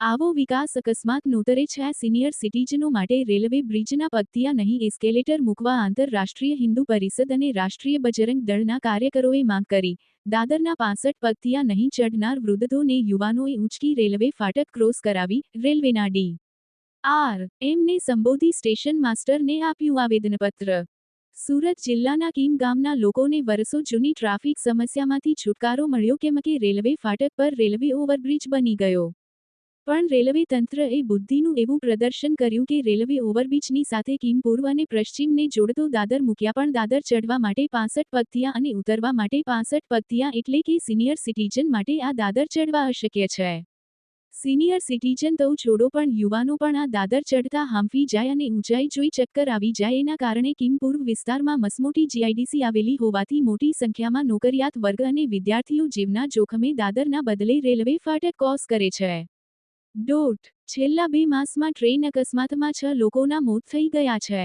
આવો વિકાસ અકસ્માત નોતરે છે સિનિયર સિટીઝનો માટે રેલવે બ્રિજના પગથિયા નહીં, એસ્કેલેટર મૂકવા આંતરરાષ્ટ્રીય હિન્દુ પરિષદ અને રાષ્ટ્રીય બજરંગ દળના કાર્યકરોએ માંગ કરી. દાદરના પાસઠ પગથિયા નહીં ચડનાર વૃદ્ધોને યુવાનોએ ઉંચકી રેલવે ફાટક ક્રોસ કરાવી રેલવેના ડી. આર. એમને સંબોધી સ્ટેશન માસ્ટરને આપ્યું આવેદનપત્ર. સુરત જિલ્લાના કીમ ગામના લોકોને વર્ષો જૂની ટ્રાફિક સમસ્યામાંથી છુટકારો મળ્યો કેમ કે રેલવે ફાટક પર રેલવે ઓવરબ્રિજ બની ગયો. પણ રેલવે તંત્રએ બુદ્ધિનું એવું પ્રદર્શન કર્યું કે રેલવે ઓવરબ્રિજની સાથે કિમ પૂર્વ અને પશ્ચિમને જોડતો દાદર મૂક્યા પણ દાદર ચડવા માટે પાસઠ પગથિયા અને ઉતરવા માટે પાસઠ પગથિયા એટલે કે સિનિયર સિટીઝન માટે આ દાદર ચડવા અશક્ય છે. સિનિયર સિટીઝન તો છોડો પણ યુવાનો પણ આ દાદર ચડતા હાંફી જાય અને ઊંચાઈ જોઈ ચક્કર આવી જાય એના કારણે કિમ પૂર્વ વિસ્તારમાં મસમોટી જીઆઈડીસી આવેલી હોવાથી મોટી સંખ્યામાં નોકરિયાત વર્ગ અને વિદ્યાર્થીઓ જીવના જોખમે દાદરના બદલે રેલવે ફાટક કોસ કરે છે. ડોટ છેલ્લા બે માસમાં ટ્રેન અકસ્માતમાં છ લોકોના મોત થઈ ગયા છે.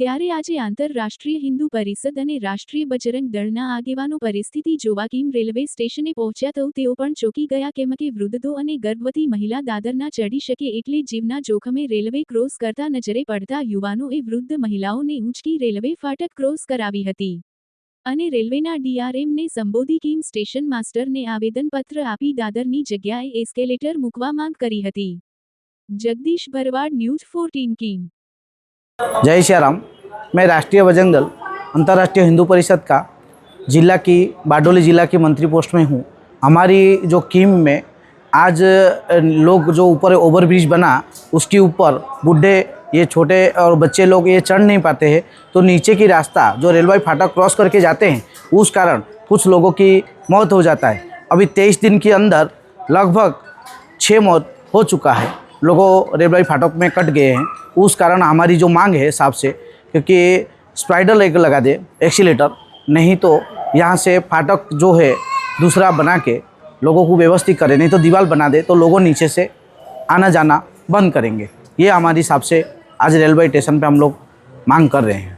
ત્યારે આજે આંતરરાષ્ટ્રીય હિન્દુ પરિષદ અને રાષ્ટ્રીય બજરંગ દળના આગેવાનો પરિસ્થિતિ જોવા કિમ રેલવે સ્ટેશને પહોંચ્યા તો તેઓ પણ ચોકી ગયા કેમ કે વૃદ્ધો અને ગર્ભવતી મહિલા દાદરના ચડી શકે એટલે જીવના જોખમે રેલવે ક્રોસ કરતા નજરે પડતા યુવાનોએ વૃદ્ધ મહિલાઓને ઊંચકી રેલવે ફાટક ક્રોસ કરાવી હતી. અને રેલવેના ડીઆરએમને સંબોધી કિમ સ્ટેશન માસ્ટરને આવેદનપત્ર આપી દાદરની જગ્યાએ એસ્કેલેટર મૂકવા માંગ કરી હતી Jagdish Bharwad news fourteen Kim जय श्री राम मैं राष्ट्रीय बजरंग दल अंतर्राष्ट्रीय हिंदू परिषद का जिला की बारडोली जिला की मंत्री पोस्ट में हूँ हमारी जो कीम में आज अ, लोग जो ऊपर ओवरब्रिज बना उसके ऊपर बूढ़े ये छोटे और बच्चे लोग ये चढ़ नहीं पाते हैं तो नीचे की रास्ता जो रेलवे फाटक क्रॉस करके जाते हैं, उस कारण कुछ लोगों की मौत हो जाता है। अभी तेईस दिन के अंदर लगभग छः मौत हो चुका है। लोगों रेलवे फाटक में कट गए हैं। उस कारण हमारी जो मांग है साहब से, क्योंकि स्पाइडर लेकर लगा दे एक्सीटर नहीं तो यहाँ से फाटक जो है दूसरा बना के लोगों को व्यवस्थित करें, नहीं तो दीवार बना दे तो लोगों नीचे से आना जाना बंद करेंगे। ये हमारी हिसाब से आज रेलवे स्टेशन पे हम लोग मांग कर रहे हैं।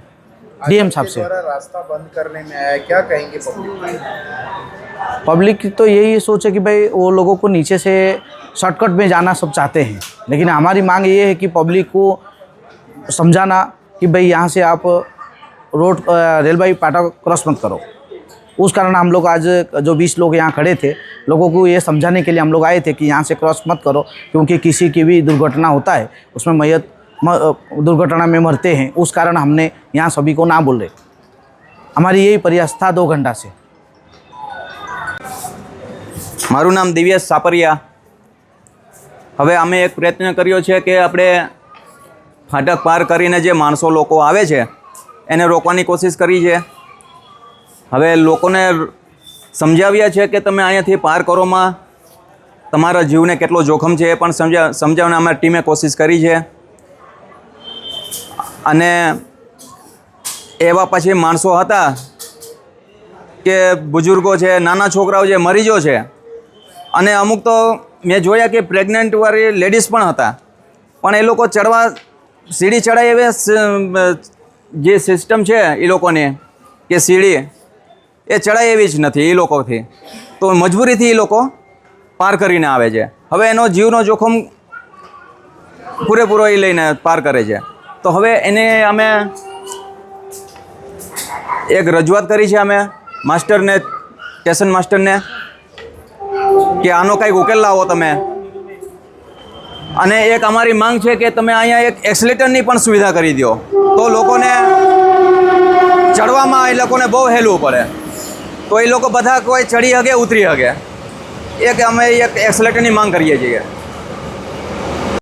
डीएम साहब से। रास्ता बंद करने में आया क्या कहेंगे पब्लिक पब्लिक तो यही सोच है कि भाई वो लोगों को नीचे से शॉर्टकट में जाना सब चाहते हैं। लेकिन हमारी मांग ये है कि पब्लिक को समझाना कि भाई यहाँ से आप रोड रेलवे फाटक क्रॉस मत करो। उस कारण हम लोग आज जो बीस लोग यहाँ खड़े थे लोगों को ये समझाने के लिए हम लोग आए थे कि यहाँ से क्रॉस मत करो क्योंकि किसी की भी दुर्घटना होता है उसमें मैयत दुर्घटना में मरते हैं उस कारण हमने यहाँ सभी को ना बोले हमारी यही प्रयास था दो घंटा से મારું નામ દિવ્યેશ સાપરિયા હવે અમે એક પ્રયત્ન કર્યો છે કે આપણે ફાટક પાર કરીને જે માણસો લોકો આવે છે એને રોકવાની કોશિશ કરી છે હવે લોકોને સમજાવ્યા છે કે તમે અહીંયાથી પાર કરોમાં તમારા જીવને કેટલો જોખમ છે એ પણ સમજા સમજાવને અમારી ટીમે કોશિશ કરી છે અને એવા પછી માણસો હતા કે બુઝુર્ગો છે, નાના છોકરાઓ છે, મરીજો છે. અને અમુક તો મેં જોયા કે પ્રેગ્નન્ટવાળી લેડીઝ પણ હતા. પણ એ લોકો ચડવા, સીડી ચડાય એવી જે સિસ્ટમ છે એ લોકોની, કે સીડી, એ ચડાય એવી જ નથી એ લોકોથી. તો મજબૂરીથી એ લોકો પાર કરીને આવે છે. હવે એનો જીવનો જોખમ પૂરેપૂરો એ લઈને પાર કરે છે. તો હવે એને અમે એક રજૂઆત કરી છે અમે માસ્ટરને સ્ટેશન માસ્ટરને, કે આનો કંઈક ઉકેલ લાવો તમે. અને એક અમારી માંગ છે કે તમે અહીંયા એક એક્સલેટરની પણ સુવિધા કરી દો. તો લોકોને ચડવામાં એ લોકોને બહુ હેલવું પડે. તો એ લોકો બધા કોઈ ચડી શકે ઉતરી શકે એક અમે એક એક્સલેટરની માંગ કરીએ છીએ.